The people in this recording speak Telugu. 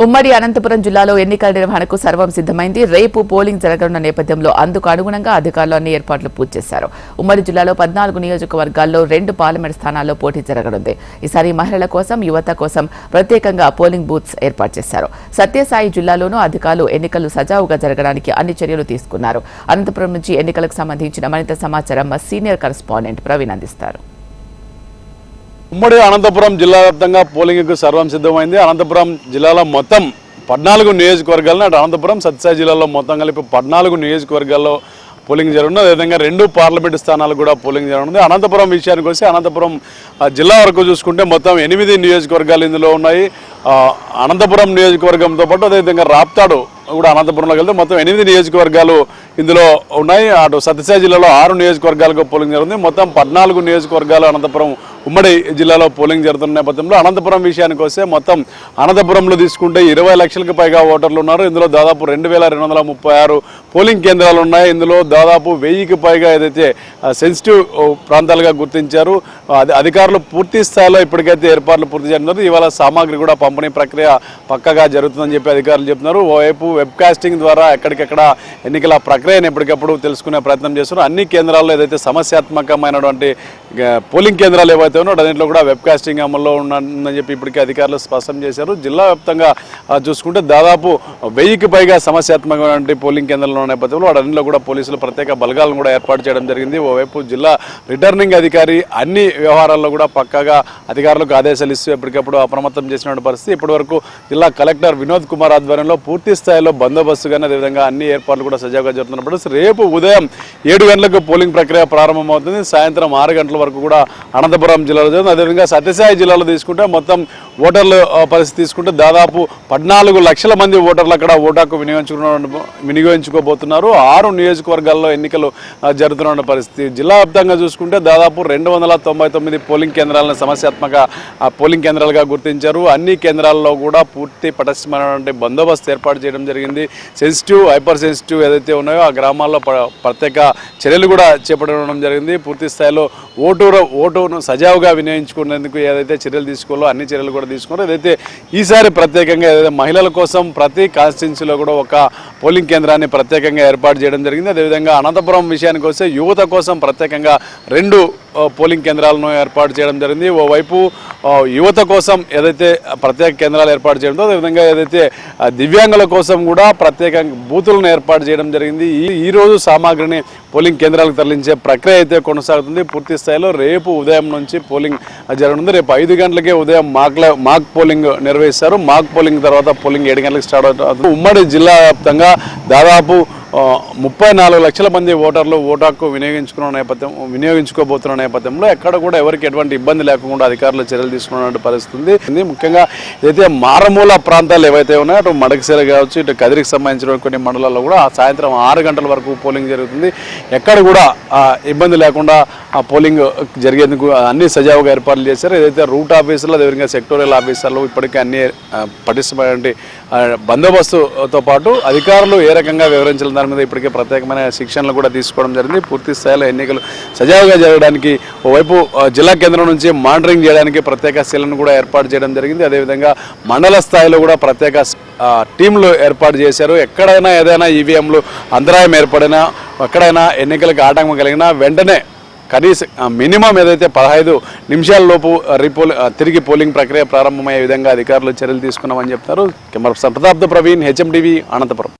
ఉమ్మడి అనంతపురం జిల్లాలో ఎన్నికల నిర్వహణకు సర్వం సిద్దమైంది రేపు పోలింగ్ జరగనున్న నేపథ్యంలో అందుకు అనుగుణంగా అధికారులు అన్ని ఏర్పాట్లు పూర్తి చేశారు. ఉమ్మడి జిల్లాలో పద్నాలుగు నియోజకవర్గాల్లో రెండు పార్లమెంట్ స్థానాల్లో పోటీ జరగనుంది. ఈసారి మహిళల కోసం యువత కోసం ప్రత్యేకంగా పోలింగ్ బూత్స్ ఏర్పాటు చేశారు. సత్యసాయి జిల్లాలోనూ అధికారులు ఎన్నికలు సజావుగా జరగడానికి అన్ని చర్యలు తీసుకున్నారు. అనంతపురం నుంచి ఎన్నికలకు సంబంధించిన మరింత సమాచారం మా సీనియర్ కరెస్పాండెంట్ ప్రవీణ్ అందిస్తారు. ఉమ్మడి అనంతపురం జిల్లా వ్యాప్తంగా పోలింగ్కు సర్వం సిద్ధమైంది. అనంతపురం జిల్లాలో మొత్తం పద్నాలుగు నియోజకవర్గాలను అటు అనంతపురం సత్యసాయి జిల్లాలో మొత్తం కలిపి పద్నాలుగు నియోజకవర్గాల్లో పోలింగ్ జరుగుతుంది అదేవిధంగా రెండు పార్లమెంటు స్థానాలు కూడా పోలింగ్ జరుగుతుంది అనంతపురం విషయానికి వస్తే అనంతపురం ఆ, జిల్లా వరకు చూసుకుంటే మొత్తం ఎనిమిది నియోజకవర్గాలు ఇందులో ఉన్నాయి. అనంతపురం నియోజకవర్గంతో పాటు అదేవిధంగా రాప్తాడు కూడా అనంతపురంలోకి వెళ్తే మొత్తం ఎనిమిది నియోజకవర్గాలు ఇందులో ఉన్నాయి. అటు సత్యసాయి జిల్లాలో ఆరు నియోజకవర్గాలకు పోలింగ్ జరుగుతుంది. మొత్తం పద్నాలుగు నియోజకవర్గాలు అనంతపురం ఉమ్మడి జిల్లాలో పోలింగ్ జరుగుతున్న నేపథ్యంలో అనంతపురం విషయానికి వస్తే మొత్తం అనంతపురంలో తీసుకుంటే ఇరవై లక్షలకు పైగా ఓటర్లు ఉన్నారు. ఇందులో దాదాపు రెండు వేల రెండు వందల ముప్పై ఆరు పోలింగ్ కేంద్రాలు ఉన్నాయి. ఇందులో దాదాపు వెయ్యికి పైగా ఏదైతే సెన్సిటివ్ ప్రాంతాలుగా గుర్తించారు. అధికారులు పూర్తి స్థాయిలో ఇప్పటికైతే ఏర్పాట్లు పూర్తి చేస్తున్నారు ఇవాళ సామాగ్రి కూడా పంపిణీ ప్రక్రియ పక్కగా జరుగుతుందని చెప్పి అధికారులు చెప్తున్నారు. ఓవైపు వెబ్ కాస్టింగ్ ద్వారా ఎక్కడికెక్కడ ఎన్నికల ప్రక్రియను ఎప్పటికప్పుడు తెలుసుకునే ప్రయత్నం చేస్తున్నారు. అన్ని కేంద్రాల్లో ఏదైతే సమస్యాత్మకమైనటువంటి పోలింగ్ కేంద్రాలు ఏవైతే ఉన్నాయో దాంట్లో కూడా వెబ్ కాస్టింగ్ అమల్లో ఉందని చెప్పి ఇప్పటికే అధికారులు స్పష్టం చేశారు. జిల్లా వ్యాప్తంగా చూసుకుంటే దాదాపు వెయ్యికి పైగా సమస్యాత్మకమైనటువంటి పోలింగ్ కేంద్రాలు ఉన్న నేపథ్యంలో వాటన్నింటిలో కూడా పోలీసులు ప్రత్యేక బలగాలను కూడా ఏర్పాటు చేయడం జరిగింది. ఓవైపు జిల్లా రిటర్నింగ్ అధికారి అన్ని వ్యవహారాల్లో కూడా పక్కాగా అధికారులకు ఆదేశాలు ఇస్తూ ఎప్పటికప్పుడు అప్రమత్తం చేసిన పరిస్థితి. ఇప్పటివరకు జిల్లా కలెక్టర్ వినోద్ కుమార్ ఆధ్వర్యంలో పూర్తి స్థాయిలో బందోబస్తు కానీ అదేవిధంగా అన్ని ఏర్పాట్లు కూడా సజావుగా జరుగుతున్నప్పుడు రేపు ఉదయం ఏడు గంటలకు పోలింగ్ ప్రక్రియ ప్రారంభమవుతుంది. సాయంత్రం ఆరు గంటల వరకు కూడా అనంతపురం జిల్లాలో జరుగుతుంది. అదేవిధంగా సత్యసాయి జిల్లాలో తీసుకుంటే మొత్తం ఓటర్ల పరిస్థితి తీసుకుంటే దాదాపు పద్నాలుగు లక్షల మంది ఓటర్లు అక్కడ ఓటాకు వినియోగించుకున్న వినియోగించుకోబోతున్నారు. ఆరు నియోజకవర్గాల్లో ఎన్నికలు జరుగుతున్న పరిస్థితి. జిల్లా వ్యాప్తంగా చూసుకుంటే దాదాపు రెండు వందల తొంభై తొమ్మిది పోలింగ్ కేంద్రాలను సమస్యాత్మక పోలింగ్ కేంద్రాలుగా గుర్తించారు. అన్ని కేంద్రాల్లో కూడా పూర్తి పటిష్టమైనటువంటి బందోబస్తు ఏర్పాటు చేయడం జరిగింది. సెన్సిటివ్ హైపర్ సెన్సిటివ్ ఏదైతే ఉన్నాయో ఆ గ్రామాల్లో ప్రత్యేక చర్యలు కూడా చేపట్టడం జరిగింది. పూర్తి స్థాయిలో ఓటు ఓటును సజావుగా వినియోగించుకునేందుకు ఏదైతే చర్యలు తీసుకోవాలో అన్ని చర్యలు కూడా తీసుకున్నారు. ఏదైతే ఈసారి ప్రత్యేకంగా ఏదైతే మహిళల కోసం ప్రతి కాన్స్టిట్యున్సీలో కూడా ఒక పోలింగ్ కేంద్రాన్ని ప్రత్యేకంగా ఏర్పాటు చేయడం జరిగింది. అదేవిధంగా అనంతపురం విషయానికి వస్తే యువత కోసం ప్రత్యేకంగా రెండు పోలింగ్ కేంద్రాలను ఏర్పాటు చేయడం జరిగింది. ఓవైపు యువత కోసం ఏదైతే ప్రత్యేక కేంద్రాలు ఏర్పాటు చేయడంతో అదేవిధంగా ఏదైతే దివ్యాంగుల కోసం కూడా ప్రత్యేక బూతులను ఏర్పాటు చేయడం జరిగింది. ఈ ఈరోజు సామాగ్రిని పోలింగ్ కేంద్రాలకు తరలించే ప్రక్రియ అయితే కొనసాగుతుంది. పూర్తి స్థాయిలో రేపు ఉదయం నుంచి పోలింగ్ జరగనుంది. రేపు ఐదు గంటలకే ఉదయం మాక్ల మాక్ పోలింగ్ నిర్వహిస్తారు. మాక్ పోలింగ్ తర్వాత పోలింగ్ ఏడు గంటలకు స్టార్ట్ అవుతుంది. ఉమ్మడి జిల్లా వ్యాప్తంగా దాదాపు ముప్పై నాలుగు లక్షల మంది ఓటర్లు ఓటాకు వినియోగించుకున్న నేపథ్యం వినియోగించుకోబోతున్న నేపథ్యంలో ఎక్కడ కూడా ఎవరికి ఎటువంటి ఇబ్బంది లేకుండా అధికారులు చర్యలు తీసుకున్న పరిస్థితి ఉంది ఇది ముఖ్యంగా ఏదైతే మారుమూల ప్రాంతాలు ఏవైతే ఉన్నాయో అటు మడకశీల కావచ్చు ఇటు కదిరికి సంబంధించిన కొన్ని మండలాల్లో కూడా ఆ సాయంత్రం ఆరు గంటల వరకు పోలింగ్ జరుగుతుంది. ఎక్కడ కూడా ఇబ్బంది లేకుండా ఆ పోలింగ్ జరిగేందుకు అన్ని సజావుగా ఏర్పాట్లు చేశారు. ఏదైతే రూట్ ఆఫీసర్లు అదేవిధంగా సెక్టోరియల్ ఆఫీసర్లు ఇప్పటికే అన్ని పటిష్టమైన పటిష్టమైనటువంటి బందోబస్తుతో పాటు అధికారులు ఏ రకంగా వివరించాలి దాని మీద ఇప్పటికే ప్రత్యేకమైన శిక్షణలు కూడా తీసుకోవడం జరిగింది. పూర్తి స్థాయిలో ఎన్నికలు సజావుగా జరగడానికి ఓవైపు జిల్లా కేంద్రం నుంచి మానిటరింగ్ చేయడానికి ప్రత్యేక సెల్లను కూడా ఏర్పాటు చేయడం జరిగింది. అదేవిధంగా మండల స్థాయిలో కూడా ప్రత్యేక టీంలు ఏర్పాటు చేశారు. ఎక్కడైనా ఏదైనా ఈవీఎంలు అంతరాయం ఏర్పడినా ఎక్కడైనా ఎన్నికలకు ఆటంకం కలిగినా వెంటనే కనీస మినిమం ఏదైతే పదహైదు నిమిషాల లోపు రీపోల్ తిరిగి పోలింగ్ ప్రక్రియ ప్రారంభమయ్యే విధంగా అధికారులు చర్యలు తీసుకున్నామని చెప్తారు. Camera Pratap Praveen HMDV Anantapur.